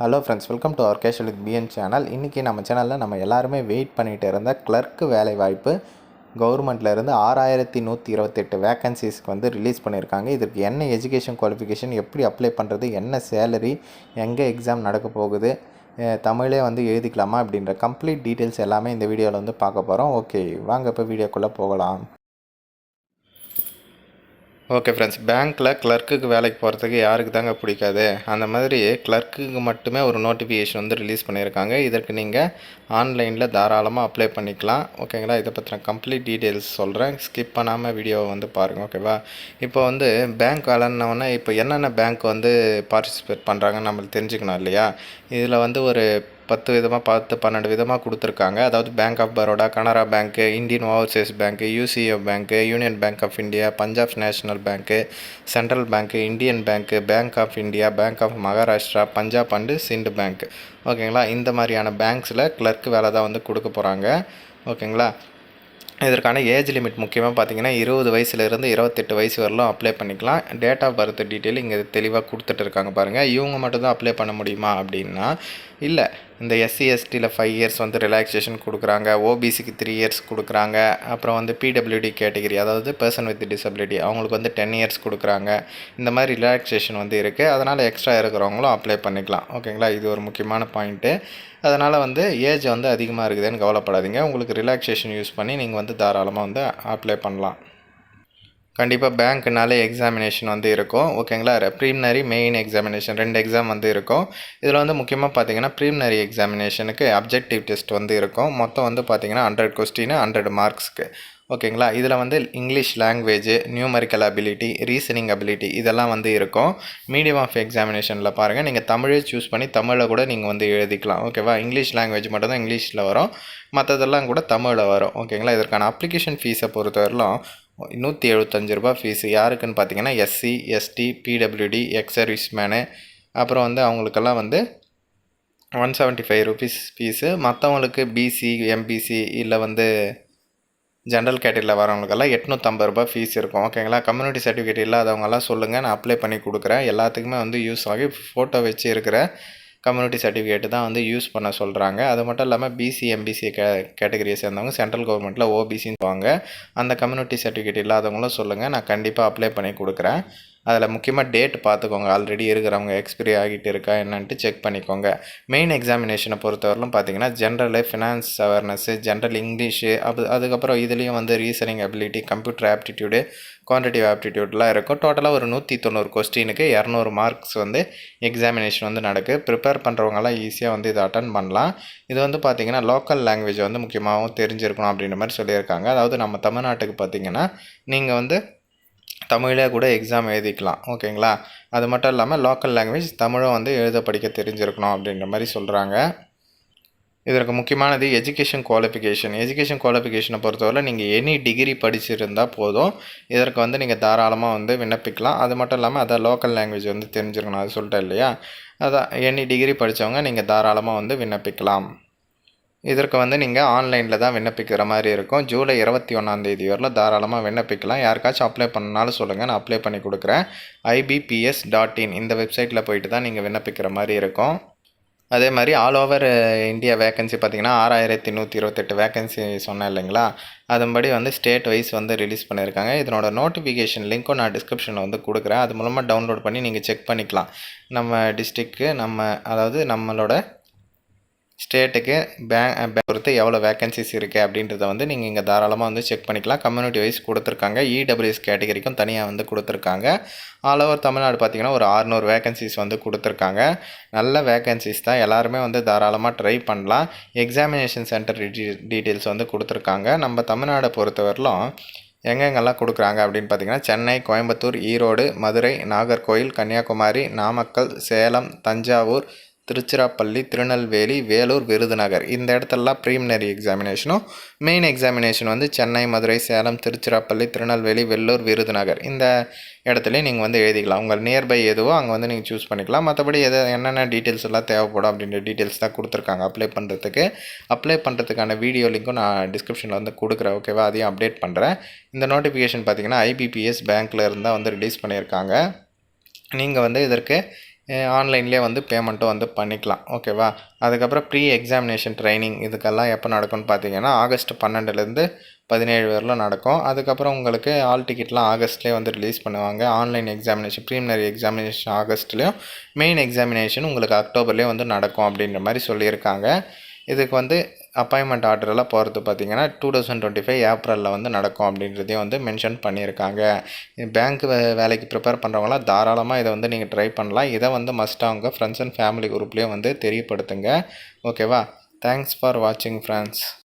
Hello friends welcome to our casual with PN channel இன்றைக்கி நம்ம சேனலில் நம்ம எல்லாருமே வெயிட் பண்ணிகிட்டு இருந்த கிளர்க்கு வேலை வாய்ப்பு கவர்மெண்ட்லேருந்து ஆறாயிரத்தி நூற்றி இருபத்தெட்டு வேக்கன்சிஸ்க்கு வந்து ரிலீஸ் பண்ணியிருக்காங்க. இதற்கு என்ன எஜுகேஷன் குவாலிஃபிகேஷன் எப்படி அப்ளை பண்ணுறது என்ன சேலரி எங்கே எக்ஸாம் நடக்க போகுது தமிழே வந்து எழுதிக்கலாமா அப்படின்ற கம்ப்ளீட் டீட்டெயில்ஸ் எல்லாமே இந்த வீடியோவில் வந்து பார்க்க போகிறோம் ஓகே வாங்க இப்போ வீடியோக்குள்ளே போகலாம். ஓகே ஃப்ரெண்ட்ஸ் பேங்க்கில் கிளர்க்குக்கு வேலைக்கு போகிறதுக்கு யாருக்கு தாங்க பிடிக்காது? அந்த மாதிரி கிளர்க்குக்கு மட்டுமே ஒரு நோட்டிஃபிகேஷன் வந்து ரிலீஸ் பண்ணியிருக்காங்க. இதற்கு நீங்கள் ஆன்லைனில் தாராளமாக அப்ளை பண்ணிக்கலாம். ஓகேங்களா இதை பற்றின கம்ப்ளீட் டீட்டெயில்ஸ் சொல்கிறேன் ஸ்கிப் பண்ணாமல் வீடியோவை வந்து பாருங்கள் ஓகேவா இப்போ வந்து பேங்க் வேலைன்னொன்னே இப்போ என்னென்ன பேங்க் வந்து பார்ட்டிசிபேட் பண்ணுறாங்கன்னு நம்மளுக்கு தெரிஞ்சுக்கணும் இல்லையா? இதில் வந்து ஒரு பத்து விதமாக பத்து பன்னெண்டு விதமாக கொடுத்துருக்காங்க. அதாவது Bank of Baroda Canara Bank Indian Overseas Bank UCO Bank Union Bank of India Punjab National Bank Central Bank Indian Bank Bank of India Bank of Maharashtra Punjab and Sind Bank ஓகேங்களா இந்த மாதிரியான பேங்க்ஸில் clerk வேலை தான் வந்து கொடுக்க போகிறாங்க ஓகேங்களா இதற்கான ஏஜ் லிமிட் முக்கியமாக பார்த்தீங்கன்னா இருபது வயசுலேருந்து இருபத்தெட்டு வயசு வரலும் அப்ளை பண்ணிக்கலாம். டேட் ஆஃப் பர்த் டீட்டெயில் இங்கே தெளிவாக கொடுத்துட்டு இருக்காங்க பாருங்கள் இவங்க மட்டும்தான் அப்ளை பண்ண முடியுமா அப்படின்னா இல்லை. இந்த எஸ்சி எஸ்டியில் ஃபைவ் இயர்ஸ் வந்து ரிலாக்ஸேஷன் கொடுக்குறாங்க. ஓபிசிக்கு த்ரீ இயர்ஸ் கொடுக்குறாங்க. அப்புறம் வந்து பிடபிள்யூடி கேட்டகரி அதாவது பர்சன் வித் டிசபிலிட்டி அவங்களுக்கு வந்து டென் இயர்ஸ் கொடுக்குறாங்க. இந்த மாதிரி ரிலாக்ஸேஷன் வந்து இருக்குது அதனால் எக்ஸ்ட்ரா இருக்கிறவங்களும் அப்ளை பண்ணிக்கலாம். ஓகேங்களா இது ஒரு முக்கியமான பாயிண்ட்டு அதனால் வந்து ஏஜ் வந்து அதிகமாக இருக்குதுன்னு கவலைப்படாதீங்க. உங்களுக்கு ரிலாக்ஸேஷன் யூஸ் பண்ணி நீங்கள் வந்து தாராளமாக வந்து அப்ளை பண்ணலாம். கண்டிப்பாக பேங்க்னாலே எக்ஸாமினேஷன் வந்து இருக்கும். ஓகேங்களா ப்ரீமினரி மெயின் எக்ஸாமினேஷன் ரெண்டு எக்ஸாம் வந்து இருக்கும். இதில் வந்து முக்கியமாக பார்த்தீங்கன்னா ப்ரீமினரி எக்ஸாமினேஷனுக்கு அப்ஜெக்டிவ் டெஸ்ட் வந்து இருக்கும். மொத்தம் வந்து பார்த்தீங்கன்னா ஹண்ட்ரட் கொஸ்டின் ஹண்ட்ரட் மார்க்ஸ்க்கு ஓகேங்களா இதில் வந்து English language numerical ability reasoning ability இதெல்லாம் வந்து இருக்கும். மீடியம் ஆஃப் எக்ஸாமினேஷனில் பாருங்கள் நீங்கள் தமிழே சூஸ் பண்ணி தமிழில் கூட நீங்கள் வந்து எழுதிக்கலாம். ஓகேவா இங்கிலீஷ் லாங்குவேஜ் மட்டும் தான் இங்கிலீஷில் வரும். மற்றதெல்லாம் கூட தமிழில் வரும். ஓகேங்களா இதற்கான அப்ளிகேஷன் ஃபீஸை பொறுத்தவரையிலும் நூற்றி எழுபத்தஞ்சு ரூபா ஃபீஸு யாருக்குன்னு பார்த்தீங்கன்னா SC ST PWD ex servicemen அப்புறம் வந்து அவங்களுக்கெல்லாம் வந்து one seventy five rupees fees மற்றவங்களுக்கு பிசி எம்பிசி இல்லை வந்து ஜென்ரல் கேட்டகரியில் வரவங்களுக்கெல்லாம் எட்நூற்றம்பது ரூபாய் ஃபீஸ் இருக்கும். ஓகேங்களா கம்யூனிட்டி சர்டிஃபிகேட் இல்லாதவங்கெல்லாம் சொல்லுங்கள் நான் அப்ளை பண்ணி கொடுக்குறேன். எல்லாத்துக்குமே வந்து யூஸ் ஆகி ஃபோட்டோ வச்சு இருக்கிற கம்யூனிட்டி சர்டிஃபிகேட்டு தான் வந்து யூஸ் பண்ண சொல்கிறாங்க அது மட்டும் இல்லாமல் பிசி எம்பிசி கே கேட்டகரியை சேர்ந்தவங்க சென்ட்ரல் கவர்மெண்ட்டில் ஓபிசின்னு வாங்க அந்த கம்யூனிட்டி சர்டிஃபிகேட் இல்லாதவங்களும் சொல்லுங்கள் நான் கண்டிப்பாக அப்ளை பண்ணி கொடுக்குறேன். அதில் முக்கியமாக டேட் பார்த்துக்கோங்க. ஆல்ரெடி இருக்கிறவங்க எக்ஸ்பிரி ஆகிட்டு இருக்கா என்னன்ட்டு செக் பண்ணிக்கோங்க. மெயின் எக்ஸாமினேஷனை பொறுத்தவரையிலும் பார்த்தீங்கன்னா general finance awareness general English அது அதுக்கப்புறம் இதுலேயும் வந்து reasoning ability computer aptitude quantitative ஆப்டிடியூட்லாம் இருக்கும். டோட்டலாக ஒரு நூற்றி தொண்ணூறு கொஸ்டினுக்கு இரநூறு மார்க்ஸ் வந்து எக்ஸாமினேஷன் வந்து நடக்குது ப்ரிப்பேர் பண்ணுறவங்கலாம் ஈஸியாக வந்து இதை அட்டன் பண்ணலாம். இது வந்து பார்த்திங்கன்னா லோக்கல் லாங்குவேஜ் வந்து முக்கியமாகவும் தெரிஞ்சிருக்கணும் அப்படின்ற மாதிரி சொல்லியிருக்காங்க. அதாவது நம்ம தமிழ்நாட்டுக்கு பார்த்திங்கன்னா நீங்கள் வந்து தமிழே கூட எக்ஸாம் எழுதிக்கலாம் ஓகேங்களா அது மட்டும் இல்லாமல் லோக்கல் லாங்குவேஜ் தமிழும் வந்து எழுத படிக்க தெரிஞ்சிருக்கணும் அப்படின்ற மாதிரி சொல்கிறாங்க இதற்கு முக்கியமானது எஜுகேஷன் குவாலிஃபிகேஷன் எஜுகேஷன் குவாலிஃபிகேஷனை பொறுத்தவரை நீங்கள் எனி டிகிரி படிச்சிருந்தால் போதும். இதற்கு வந்து நீங்கள் தாராளமாக வந்து விண்ணப்பிக்கலாம். அது மட்டும் இல்லாமல் அதான் லோக்கல் லாங்குவேஜ் வந்து தெரிஞ்சிருக்கணும் அது சொல்லிட்டேன் இல்லையா? அதான் எனி டிகிரி படித்தவங்க நீங்கள் தாராளமாக வந்து விண்ணப்பிக்கலாம். இதற்கு வந்து நீங்கள் ஆன்லைனில் தான் விண்ணப்பிக்கிற மாதிரி இருக்கும். ஜூலை இருபத்தி ஒன்றாந்தேதி வரல தாராளமாக விண்ணப்பிக்கலாம். யாருக்காச்சும் அப்ளை பண்ணாலும் சொல்லுங்கள் நான் அப்ளை பண்ணி கொடுக்குறேன். ஐபிபிஎஸ் டாட் இன் இந்த வெப்சைட்டில் போயிட்டு தான் நீங்கள் விண்ணப்பிக்கிற மாதிரி இருக்கும். அதே மாதிரி ஆல் ஓவர் இந்தியா வேகன்சி பார்த்தீங்கன்னா ஆறாயிரத்தி நூற்றி இருபத்தெட்டு வேகன்சி சொன்னேன் இல்லைங்களா? அதன்படி வந்து ஸ்டேட் வைஸ் வந்து ரிலீஸ் பண்ணியிருக்காங்க. இதனோட நோட்டிஃபிகேஷன் லிங்க்கும் நான் டிஸ்கிரிப்ஷனில் வந்து கொடுக்குறேன். அது மூலமாக டவுன்லோட் பண்ணி நீங்கள் செக் பண்ணிக்கலாம். நம்ம டிஸ்ட்ரிக்கு நம்ம அதாவது நம்மளோட ஸ்டேட்டுக்கு பேங்க் பொறுத்து எவ்வளோ வேகன்சிஸ் இருக்குது அப்படின்றத வந்து நீங்கள் இங்கே தாராளமாக வந்து செக் பண்ணிக்கலாம். கம்யூனிட்டி வைஸ் கொடுத்துருக்காங்க. இடபிள்யூஎஸ் கேட்டகரிக்கும் தனியாக வந்து கொடுத்துருக்காங்க. ஆல் ஓவர் தமிழ்நாடு பார்த்திங்கன்னா ஒரு ஆறுநூறு வேகன்சிஸ் வந்து கொடுத்துருக்காங்க. நல்ல வேகன்சிஸ் தான். எல்லாருமே வந்து தாராளமாக ட்ரை பண்ணலாம். எக்ஸாமினேஷன் சென்டர் டீட்டெயில்ஸ் வந்து கொடுத்துருக்காங்க. நம்ம தமிழ்நாடை பொறுத்தவரையிலும் எங்கெங்கெல்லாம் கொடுக்குறாங்க அப்படின்னு பார்த்தீங்கன்னா சென்னை கோயம்புத்தூர் ஈரோடு மதுரை நாகர்கோயில் கன்னியாகுமரி நாமக்கல் சேலம் தஞ்சாவூர் திருச்சிராப்பள்ளி திருநெல்வேலி வேலூர் விருதுநகர். இந்த இடத்துலலாம் ப்ரீமினரி எக்ஸாமினேஷனும் மெயின் எக்ஸாமினேஷன் வந்து சென்னை மதுரை சேலம் திருச்சிராப்பள்ளி திருநெல்வேலி வெள்ளூர் விருதுநகர். இந்த இடத்துலையும் நீங்கள் வந்து எழுதிக்கலாம். உங்கள் நியர்பை எதுவோ அங்கே வந்து நீங்கள் சூஸ் பண்ணிக்கலாம். மற்றபடி எது என்னென்ன டீட்டெயில்ஸ் எல்லாம் தேவைப்படும் அப்படின்ற டீட்டெயில்ஸ் தான் கொடுத்துருக்காங்க அப்ளை பண்ணுறதுக்கு அப்ளை பண்ணுறதுக்கான வீடியோ லிங்க்கும் நான் டிஸ்கிரிப்ஷனில் வந்து கொடுக்குறேன். ஓகேவா அதையும் அப்டேட் பண்ணுறேன் இந்த நோட்டிஃபிகேஷன் பார்த்தீங்கன்னா ஐபிபிஎஸ் பேங்க்கில் இருந்தால் வந்து ரிலீஸ் பண்ணியிருக்காங்க. நீங்கள் வந்து இதற்கு ஆன்லைன்லேயே வந்து பேமெண்ட்டும் வந்து பண்ணிக்கலாம். ஓகேவா அதுக்கப்புறம் ப்ரீ எக்ஸாமினேஷன் ட்ரைனிங் இதுக்கெல்லாம் எப்போ நடக்கும்னு பார்த்தீங்கன்னா ஆகஸ்ட் பன்னெண்டுலேருந்து பதினேழு பேரில் நடக்கும். அதுக்கப்புறம் உங்களுக்கு ஆல் டிக்கெட்லாம் ஆகஸ்ட்லேயே வந்து ரிலீஸ் பண்ணுவாங்க. ஆன்லைன் எக்ஸாமினேஷன் ப்ரீமினரி எக்ஸாமினேஷன் ஆகஸ்ட்லேயும் மெயின் எக்ஸாமினேஷன் உங்களுக்கு அக்டோபர்லேயே வந்து நடக்கும் அப்படின்ற மாதிரி சொல்லியிருக்காங்க. இதுக்கு வந்து அப்பாயின்மெண்ட் ஆர்டரெல்லாம் போகிறது பார்த்தீங்கன்னா டூ தௌசண்ட் டுவெண்ட்டி ஃபைவ் ஏப்ரலில் வந்து நடக்கும் அப்படின்றதையும் வந்து மென்ஷன் பண்ணியிருக்காங்க. பேங்க் வேலைக்கு ப்ரிப்பேர் பண்ணுறவங்களாம் தாராளமாக இதை வந்து நீங்கள் ட்ரை பண்ணலாம். இதை வந்து மஸ்ட்டாக அவங்க ஃப்ரெண்ட்ஸ் அண்ட் ஃபேமிலி குரூப்லேயும் வந்து தெரியப்படுத்துங்க. ஓகேவா தேங்க்ஸ் ஃபார் வாட்சிங் ஃப்ரெண்ட்ஸ்